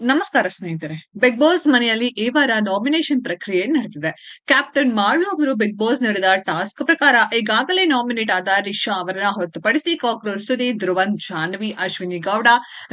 ನಮಸ್ಕಾರ ಸ್ನೇಹಿತರೆ. Big boss ಮನೆಯಲ್ಲಿ ಈ ವಾರ ನಾಮಿನೇಷನ್ ಪ್ರಕ್ರಿಯೆ ನಡೆದಿದೆ. ಕ್ಯಾಪ್ಟನ್ ಮಾಳು ಅವರು ಬಿಗ್ ಬಾಸ್ ನಡೆದ ಟಾಸ್ಕ್ ಪ್ರಕಾರ ಈಗಾಗಲೇ ನಾಮಿನೇಟ್ ಆದ ರಿಷಾ ಅವರನ್ನ ಹೊರತುಪಡಿಸಿ ಕಾಕ್ರೋಚ್ ಸುದೀಪ್, ಧ್ರುವನ್ ಜಾನ್ವಿ ಅಶ್ವಿನಿ ಗೌಡ,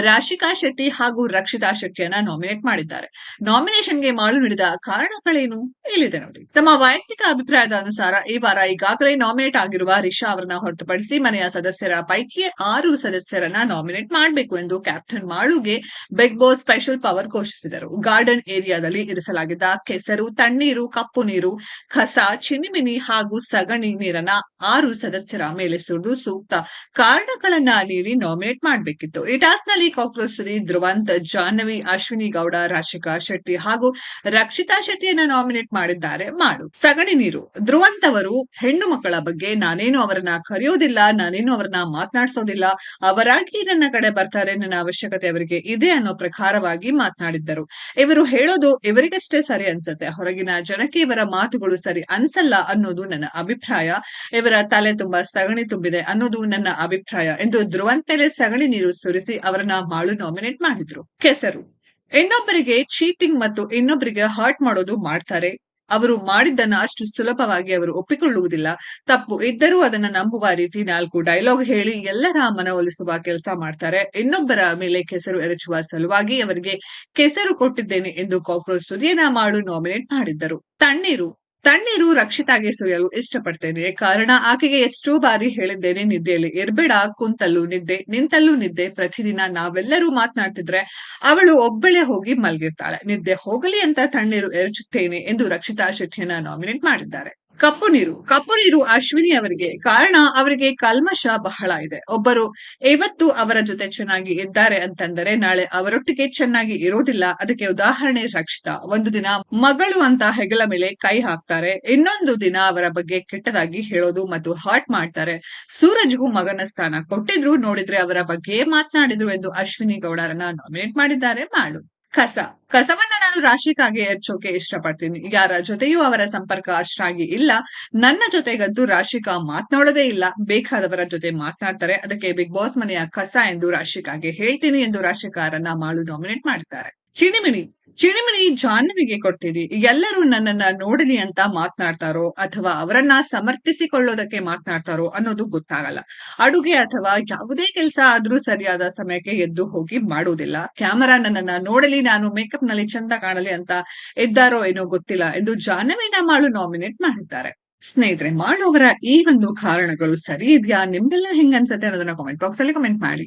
ರಾಶಿಕಾ ಶೆಟ್ಟಿ ಹಾಗೂ ರಕ್ಷಿತಾ ಶೆಟ್ಟಿಯನ್ನ ನಾಮಿನೇಟ್ ಮಾಡಿದ್ದಾರೆ. ನಾಮಿನೇಷನ್ಗೆ ಮಾಳು ನೀಡಿದ ಕಾರಣಗಳೇನು ಇಲ್ಲಿದೆ ನೋಡಿ. ತಮ್ಮ ವೈಯಕ್ತಿಕ ಅಭಿಪ್ರಾಯದ ಅನುಸಾರ ಈ ವಾರ ಈಗಾಗಲೇ ನಾಮಿನೇಟ್ ಆಗಿರುವ ರಿಷಾ ಅವರನ್ನ ಹೊರತುಪಡಿಸಿ ಮನೆಯ ಸದಸ್ಯರ ಪೈಕಿ ಆರು ಸದಸ್ಯರನ್ನ ನಾಮಿನೇಟ್ ಮಾಡಬೇಕು ಎಂದು ಕ್ಯಾಪ್ಟನ್ ಮಾಳುಗೆ ಬಿಗ್ ಬಾಸ್ ಪವರ್ ಘೋಷಿಸಿದರು. ಗಾರ್ಡನ್ ಏರಿಯಾದಲ್ಲಿ ಇರಿಸಲಾಗಿದ್ದ ಕೆಸರು, ತಣ್ಣೀರು, ಕಪ್ಪು ನೀರು, ಕಸ, ಚಿನಿಮಿನಿ ಹಾಗೂ ಸಗಣಿ ನೀರನ್ನ ಆರು ಸದಸ್ಯರ ಮೇಲೆ ಸುರಿದು ಸೂಕ್ತ ಕಾರಣಗಳನ್ನ ನೀಡಿ ನಾಮಿನೇಟ್ ಮಾಡಬೇಕಿತ್ತು. ಈ ಟಾಸ್ಕ್ನಲ್ಲಿ ಕಾಕ್ರೋಚ್ ಸುದಿ ಧ್ರುವಂತ್ ಜಾಹ್ನವಿ, ಅಶ್ವಿನಿ ಗೌಡ, ರಾಶಿಕಾ ಶೆಟ್ಟಿ ಹಾಗೂ ರಕ್ಷಿತಾ ಶೆಟ್ಟಿಯನ್ನ ನಾಮಿನೇಟ್ ಮಾಡಿದ್ದಾರೆ. ಮಾಡು. ಸಗಣಿ ನೀರು. ಧ್ರುವಂತ್ ಅವರು ಹೆಣ್ಣು ಮಕ್ಕಳ ಬಗ್ಗೆ ನಾನೇನು ಅವರನ್ನ ಕರೆಯೋದಿಲ್ಲ, ನಾನೇನು ಅವರನ್ನ ಮಾತನಾಡಿಸೋದಿಲ್ಲ, ಅವರಾಗಿ ನನ್ನ ಕಡೆ ಬರ್ತಾರೆ, ನನ್ನ ಅವಶ್ಯಕತೆ ಅವರಿಗೆ ಇದೆ ಅನ್ನೋ ಪ್ರಕಾರವಾಗಿ ಮಾತನಾಡಿದ್ದರು. ಇವರು ಹೇಳೋದು ಇವರಿಗಷ್ಟೇ ಸರಿ ಅನ್ಸುತ್ತೆ. ಹೊರಗಿನ ಜನಕ್ಕೆ ಇವರ ಮಾತುಗಳು ಸರಿ ಅನ್ಸಲ್ಲ ಅನ್ನೋದು ನನ್ನ ಅಭಿಪ್ರಾಯ. ಇವರ ತಲೆ ತುಂಬಾ ಸಗಣಿ ತುಂಬಿದೆ ಅನ್ನೋದು ನನ್ನ ಅಭಿಪ್ರಾಯ ಎಂದು ಧ್ರುವನ್ ಮೇಲೆ ಸಗಣಿ ನೀರು ಸುರಿಸಿ ಅವರನ್ನ ಮಾಳು ನಾಮಿನೇಟ್ ಮಾಡಿದ್ರು. ಕೆಸರು. ಇನ್ನೊಬ್ಬರಿಗೆ ಚೀಟಿಂಗ್ ಮತ್ತು ಇನ್ನೊಬ್ಬರಿಗೆ ಹರ್ಟ್ ಮಾಡೋದು ಮಾಡ್ತಾರೆ. ಅವರು ಮಾಡಿದ್ದನ್ನು ಅಷ್ಟು ಸುಲಭವಾಗಿ ಅವರು ಒಪ್ಪಿಕೊಳ್ಳುವುದಿಲ್ಲ. ತಪ್ಪು ಇದ್ದರೂ ಅದನ್ನ ನಂಬುವ ರೀತಿ ನಾಲ್ಕು ಡೈಲಾಗ್ ಹೇಳಿ ಎಲ್ಲರ ಮನವೊಲಿಸುವ ಕೆಲಸ ಮಾಡ್ತಾರೆ. ಇನ್ನೊಬ್ಬರ ಮೇಲೆ ಕೆಸರು ಎರಚುವ ಸಲುವಾಗಿ ಅವರಿಗೆ ಕೆಸರು ಕೊಟ್ಟಿದ್ದೇನೆ ಎಂದು ಕಾಕ್ರೋಚ್ ಸುದೀನ ಮಾಡು ನಾಮಿನೇಟ್ ಮಾಡಿದ್ದರು. ತಣ್ಣೀರು. ತಣ್ಣೀರು ರಕ್ಷಿತಾಗೆ ಸುರಿಯಲು ಇಷ್ಟಪಡ್ತೇನೆ. ಕಾರಣ, ಆಕೆಗೆ ಎಷ್ಟೋ ಬಾರಿ ಹೇಳಿದ್ದೇನೆ ನಿದ್ದೆಯಲ್ಲಿ. ಇರ್ಬೇಡ ಕುಂತಲ್ಲೂ ನಿದ್ದೆ, ನಿಂತಲ್ಲೂ ನಿದ್ದೆ. ಪ್ರತಿದಿನ ನಾವೆಲ್ಲರೂ ಮಾತನಾಡ್ತಿದ್ರೆ ಅವಳು ಒಬ್ಬಳೇ ಹೋಗಿ ಮಲಗಿರ್ತಾಳೆ. ನಿದ್ದೆ ಹೋಗಲಿ ಅಂತ ತಣ್ಣೀರು ಎರಚುತ್ತೇನೆ ಎಂದು ರಕ್ಷಿತಾ ಶೆಟ್ಟಿಯನ್ನ ನಾಮಿನೇಟ್ ಮಾಡಿದ್ದಾರೆ. ಕಪ್ಪು ನೀರು ಕಪ್ಪು ನೀರು ಅಶ್ವಿನಿ ಅವರಿಗೆ ಕಾರಣ ಅವರಿಗೆ ಕಲ್ಮಶ ಬಹಳ ಇದೆ. ಒಬ್ಬರು ಇವತ್ತು ಅವರ ಜೊತೆ ಚೆನ್ನಾಗಿ ಇದ್ದಾರೆ ಅಂತಂದರೆ ನಾಳೆ ಅವರೊಟ್ಟಿಗೆ ಚೆನ್ನಾಗಿ ಇರೋದಿಲ್ಲ. ಅದಕ್ಕೆ ಉದಾಹರಣೆ ರಕ್ಷಿತಾ. ಒಂದು ದಿನ ಮಗಳು ಅಂತ ಹೆಗಲ ಮೇಲೆ ಕೈ ಹಾಕ್ತಾರೆ. ಇನ್ನೊಂದು ದಿನ ಅವರ ಬಗ್ಗೆ ಕೆಟ್ಟದಾಗಿ ಹೇಳೋದು ಮತ್ತು ಹಾಟ್ ಮಾಡ್ತಾರೆ. ಸೂರಜ್ಗೂ ಮಗನ ಸ್ಥಾನ ಕೊಟ್ಟಿದ್ರು. ನೋಡಿದ್ರೆ ಅವರ ಬಗ್ಗೆ ಮಾತನಾಡಿದ್ರು ಎಂದು ಅಶ್ವಿನಿ ಗೌಡರನ್ನ ನಾಮಿನೇಟ್ ಮಾಡಿದ್ದಾರೆ. ಮಾಡು. ಕಸ, ಕಸವನ್ನ ನಾನು ರಾಶಿಕಾಗೆ ಹಚ್ಚೋಕೆ ಇಷ್ಟಪಡ್ತೀನಿ. ಯಾರ ಜೊತೆಯೂ ಅವರ ಸಂಪರ್ಕ ಅಷ್ಟಾಗಿ ಇಲ್ಲ. ನನ್ನ ಜೊತೆಗಂತೂ ರಾಶಿಕಾ ಮಾತನಾಡೋದೇ ಇಲ್ಲ. ಬೇಕಾದವರ ಜೊತೆ ಮಾತನಾಡ್ತಾರೆ. ಅದಕ್ಕೆ ಬಿಗ್ ಬಾಸ್ ಮನೆಯ ಕಸ ಎಂದು ರಾಶಿಕಾಗೆ ಹೇಳ್ತೀನಿ ಎಂದು ರಾಶಿಕಾರನ್ನ ಮಾಳು ಡಾಮಿನೇಟ್ ಮಾಡ್ತಾರೆ. ಚಿಣಿಮಿಣಿ. ಚಿಣಿಮಿಣಿ ಜಾಹ್ನವಿಗೆ ಕೊಡ್ತೀರಿ ಎಲ್ಲರೂ ನನ್ನನ್ನ ನೋಡಲಿ ಅಂತ ಮಾತನಾಡ್ತಾರೋ ಅಥವಾ ಅವರನ್ನ ಸಮರ್ಥಿಸಿಕೊಳ್ಳೋದಕ್ಕೆ ಮಾತನಾಡ್ತಾರೋ ಅನ್ನೋದು ಗೊತ್ತಾಗಲ್ಲ. ಅಡುಗೆ ಅಥವಾ ಯಾವುದೇ ಕೆಲಸ ಆದ್ರೂ ಸರಿಯಾದ ಸಮಯಕ್ಕೆ ಎದ್ದು ಹೋಗಿ ಮಾಡುವುದಿಲ್ಲ ಕ್ಯಾಮರಾ ನನ್ನನ್ನ ನೋಡಲಿ, ನಾನು ಮೇಕಪ್ನಲ್ಲಿ ಚಂದ ಕಾಣಲಿ ಅಂತ ಎದ್ದಾರೋ ಏನೋ ಗೊತ್ತಿಲ್ಲ ಎಂದು ಜಾಹ್ನವಿನ ಮಾಳು ನಾಮಿನೇಟ್ ಮಾಡಿದ್ದಾರೆ. ಸ್ನೇಹಿತರೆ ಮಾಳು ಅವರ ಈ ಒಂದು ಕಾರಣಗಳು ಸರಿ ಇದೆಯಾ? ನಿಮ್ಗೆಲ್ಲ ಹೆಂಗನ್ಸುತ್ತೆ ಅನ್ನೋದನ್ನ ಕಾಮೆಂಟ್ ಬಾಕ್ಸ್ ಅಲ್ಲಿ ಕಮೆಂಟ್ ಮಾಡಿ.